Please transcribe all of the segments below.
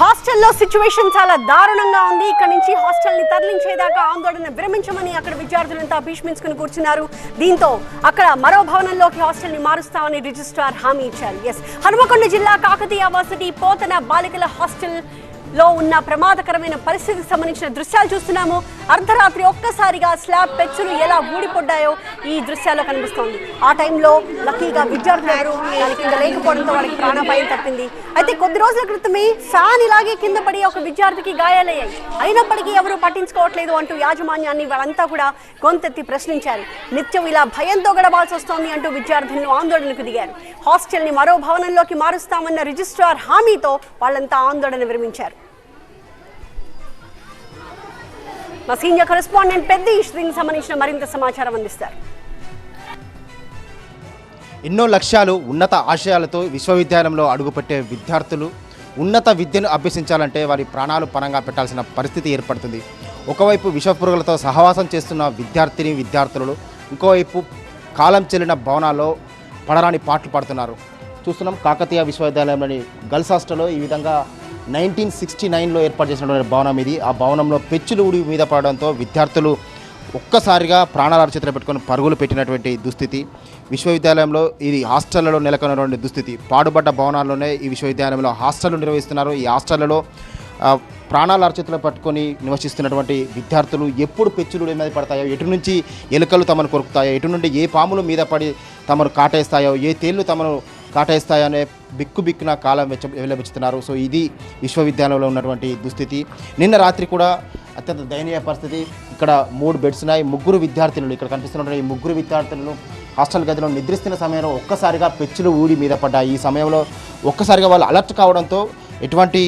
హాస్టల్లో సిచ్యువేషన్ చాలా దారుణంగా ఉంది. ఇక్కడ నుంచి హాస్టల్ని తరలించేదాకా ఆందోళన విరమించమని అక్కడ విద్యార్థులంతా భీష్మించుకుని కూర్చున్నారు. దీంతో అక్కడ మరో భవనంలోకి హాస్టల్ని మారుస్తామని రిజిస్ట్రార్ హామీ ఇచ్చారు. ఎస్ హనుమకొండ జిల్లా కాకతీయ వర్సిటీ పోతన బాలికల హాస్టల్లో ఉన్న ప్రమాదకరమైన పరిస్థితికి సంబంధించిన దృశ్యాలు చూస్తున్నాము. అర్ధరాత్రి ఒక్కసారిగా స్లాబ్ పెచ్చులు ఎలా ఊడిపడ్డాయో ఈ దృశ్యాల్లో కనిపిస్తోంది. ఆ టైంలో లక్కీగా విద్యార్థులు దాని కింద లేకపోవడంతో వాళ్ళకి ప్రాణాపాయం తప్పింది. అయితే కొద్ది రోజుల క్రితమే ఫ్యాన్ ఇలాగే కింద పడి ఒక విద్యార్థికి గాయాలయ్యాయి. అయినప్పటికీ ఎవరు పట్టించుకోవట్లేదు అంటూ యాజమాన్యాన్ని వాళ్ళంతా కూడా గొంతెత్తి ప్రశ్నించారు. నిత్యం ఇలా భయంతో గడవాల్సి వస్తోంది అంటూ విద్యార్థులను ఆందోళనకు దిగారు. హాస్టల్ని మరో భవనంలోకి మారుస్తామన్న రిజిస్ట్రార్ హామీతో వాళ్ళంతా ఆందోళన విరమించారు. మా సీనియర్ కరెస్పాండెంట్ పెద్ద దీనికి సంబంధించిన మరింత సమాచారం అందిస్తారు. ఎన్నో లక్ష్యాలు ఉన్నత ఆశయాలతో విశ్వవిద్యాలయంలో అడుగుపెట్టే విద్యార్థులు ఉన్నత విద్యను అభ్యసించాలంటే వారి ప్రాణాలు పరంగా పెట్టాల్సిన పరిస్థితి ఏర్పడుతుంది. ఒకవైపు విషపురుగులతో సహవాసం చేస్తున్న విద్యార్థిని విద్యార్థులు ఇంకోవైపు కాలం చెల్లిన భవనాల్లో పడరాని పాటలు పాడుతున్నారు. చూస్తున్నాం కాకతీయ విశ్వవిద్యాలయంలోని గర్ల్స్ హాస్టల్లో ఈ విధంగా నైన్టీన్ సిక్స్టీ నైన్లో ఏర్పాటు చేసినటువంటి భవనం ఇది. ఆ భవనంలో పెచ్చులు ఉడి మీద పడడంతో విద్యార్థులు ఒక్కసారిగా ప్రాణాల చేతులు పెట్టుకొని పరుగులు పెట్టినటువంటి దుస్థితి. విశ్వవిద్యాలయంలో ఇది హాస్టళ్ళలో నెలకొన్నటువంటి దుస్థితి. పాడుబడ్డ భవనాల్లోనే ఈ విశ్వవిద్యాలయంలో హాస్టళ్ళు నిర్వహిస్తున్నారు. ఈ హాస్టళ్ళలో ప్రాణాల అరచేతిలో పట్టుకొని నివసిస్తున్నటువంటి విద్యార్థులు ఎప్పుడు పెచ్చులు మీద పడతాయో ఎటు నుంచి ఎలుకలు తమను కొరుకుతాయో ఎటు నుండి ఏ పాములు మీద పడి తమను కాటేస్తాయో ఏ తేళ్ళు తమను కాటేస్తాయనే అనే బిక్కు బిక్కున కాలం వెచ్చ వెల్లబెచ్చుతున్నారు సో ఇది విశ్వవిద్యాలయంలో ఉన్నటువంటి దుస్థితి. నిన్న రాత్రి కూడా అత్యంత దయనీయ పరిస్థితి. ఇక్కడ మూడు బెడ్స్ ఉన్నాయి. ముగ్గురు విద్యార్థులు ఇక్కడ కనిపిస్తున్న ఈ ముగ్గురు విద్యార్థినులు హాస్టల్ గదిలో నిద్రిస్తున్న సమయంలో ఒక్కసారిగా పెచ్చులు ఊడి మీద పడ్డాయి. ఈ సమయంలో ఒక్కసారిగా వాళ్ళు అలర్ట్ కావడంతో ఎటువంటి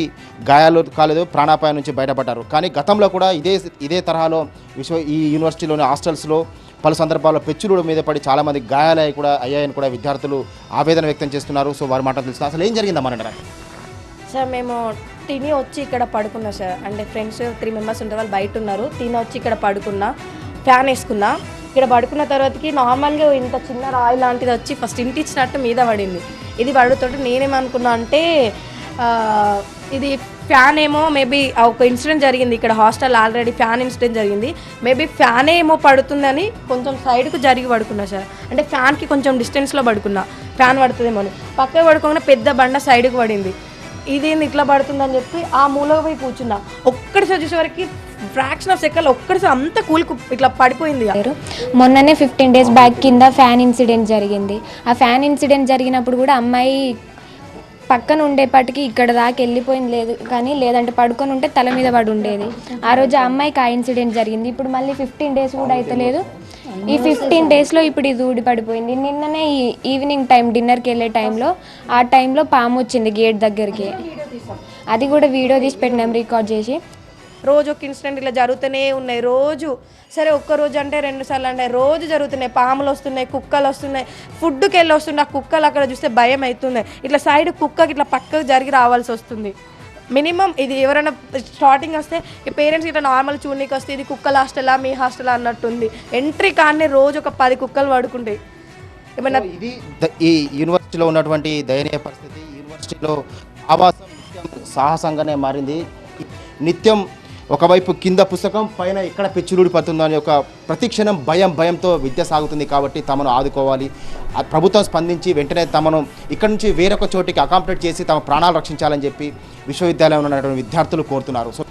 గాయాలు కాలేదు. ప్రాణాపాయం నుంచి బయటపడ్డారు. కానీ గతంలో కూడా ఇదే ఇదే తరహాలో విశ్వ ఈ యూనివర్సిటీలోని హాస్టల్స్లో పలు సందర్భాల్లో పెచ్చులు మీద పడి చాలామంది గాయాలయ్యి కూడా అయ్యాయని కూడా విద్యార్థులు ఆవేదన వ్యక్తం చేస్తున్నారు. సో వారి మాట తెలుసు అసలు ఏం జరిగిందమ్మా అంటే సార్ మేము తిని వచ్చి ఇక్కడ పడుకున్నా సార్. అంటే ఫ్రెండ్స్ త్రీ మెంబర్స్ ఉంటే వాళ్ళు బయట ఉన్నారు. తిని వచ్చి ఇక్కడ పడుకున్నా ఫ్యాన్ వేసుకున్నా. ఇక్కడ పడుకున్న తర్వాతకి నార్మల్గా ఇంత చిన్న రాయి లాంటిది వచ్చి ఫస్ట్ ఇంటిచ్చినట్టు మీద పడింది. ఇది పడుతుంటే నేనేమనుకున్నా అంటే ఇది ఫ్యాన్ ఏమో మేబీ ఒక ఇన్సిడెంట్ జరిగింది. ఇక్కడ హాస్టల్ ఆల్రెడీ ఫ్యాన్ ఇన్సిడెంట్ జరిగింది. మేబీ ఫ్యాన్ ఏమో పడుతుందని కొంచెం సైడ్కు జరిగి పడుకున్నా సార్. అంటే ఫ్యాన్కి కొంచెం డిస్టెన్స్లో పడుకున్నా. ఫ్యాన్ పడుతుందేమో అని. పక్క పడుకోగానే పెద్ద బండ సైడ్కి పడింది. ఇదేంది ఇట్లా పడుతుందని చెప్పి ఆ మూలగా పోయి కూర్చున్నా. ఒక్కడిసారి చూసేవరకు ఫ్రాక్షన్ ఆఫ్ సెకండ్ ఒక్కడిసారి అంత కూలికు ఇట్లా పడిపోయింది. మొన్ననే ఫిఫ్టీన్ డేస్ బ్యాక్ కింద ఫ్యాన్ ఇన్సిడెంట్ జరిగింది. ఆ ఫ్యాన్ ఇన్సిడెంట్ జరిగినప్పుడు కూడా అమ్మాయి పక్కన ఉండేపాటికి ఇక్కడ దాకా వెళ్ళిపోయింది లేదు కానీ లేదంటే పడుకొని ఉంటే తల మీద పడి ఉండేది. ఆ రోజు ఆ అమ్మాయికి ఆ ఇన్సిడెంట్ జరిగింది. ఇప్పుడు మళ్ళీ ఫిఫ్టీన్ డేస్ కూడా అయితలేదు ఈ ఫిఫ్టీన్ డేస్లో ఇప్పుడు ఇది ఊడి పడిపోయింది. నిన్ననే ఈ ఈవినింగ్ టైం డిన్నర్కి వెళ్ళే టైంలో ఆ టైంలో పాము వచ్చింది గేట్ దగ్గరికి. అది కూడా వీడియో తీసి పెట్టినాం రికార్డ్ చేసి. రోజు ఒక ఇన్సిడెంట్ ఇలా జరుగుతూనే ఉన్నాయి. రోజు సరే ఒక్క రోజు అంటే రెండు సార్లు అంటే రోజు జరుగుతున్నాయి. పాములు వస్తున్నాయి కుక్కలు వస్తున్నాయి. ఫుడ్కి వెళ్ళి వస్తున్నాయి ఆ కుక్కలు అక్కడ చూస్తే భయం అవుతుంది ఇట్లా సైడ్ కుక్కకి ఇట్లా పక్కకు జరిగి రావాల్సి వస్తుంది. మినిమం ఇది ఎవరైనా స్టార్టింగ్ వస్తే ఈ పేరెంట్స్ ఇట్లా నార్మల్ చూడనీకి వస్తే ఇది కుక్కల హాస్టలా మీ హాస్టలా అన్నట్టుంది. ఎంట్రీ కానీ రోజు ఒక పది కుక్కలు పడుకుంటాయి. ఏమన్నా ఇది ఈ యూనివర్సిటీలో ఉన్నటువంటి దయనీయ పరిస్థితి యూనివర్సిటీలో ఆవాసం సాహసంగానే మారింది. నిత్యం ఒకవైపు కింద పుస్తకం పైన ఎక్కడ పెచ్చులుడి పడుతుందో అనే ఒక ప్రతిక్షణం భయం భయంతో విద్య సాగుతుంది కాబట్టి తమను ఆదుకోవాలి. ప్రభుత్వం స్పందించి వెంటనే తమను ఇక్కడి నుంచి వేరొక చోటికి అకామిడేట్ చేసి తమ ప్రాణాలు రక్షించాలని చెప్పి విశ్వవిద్యాలయంలో ఉన్నటువంటి విద్యార్థులు కోరుతున్నారు. సో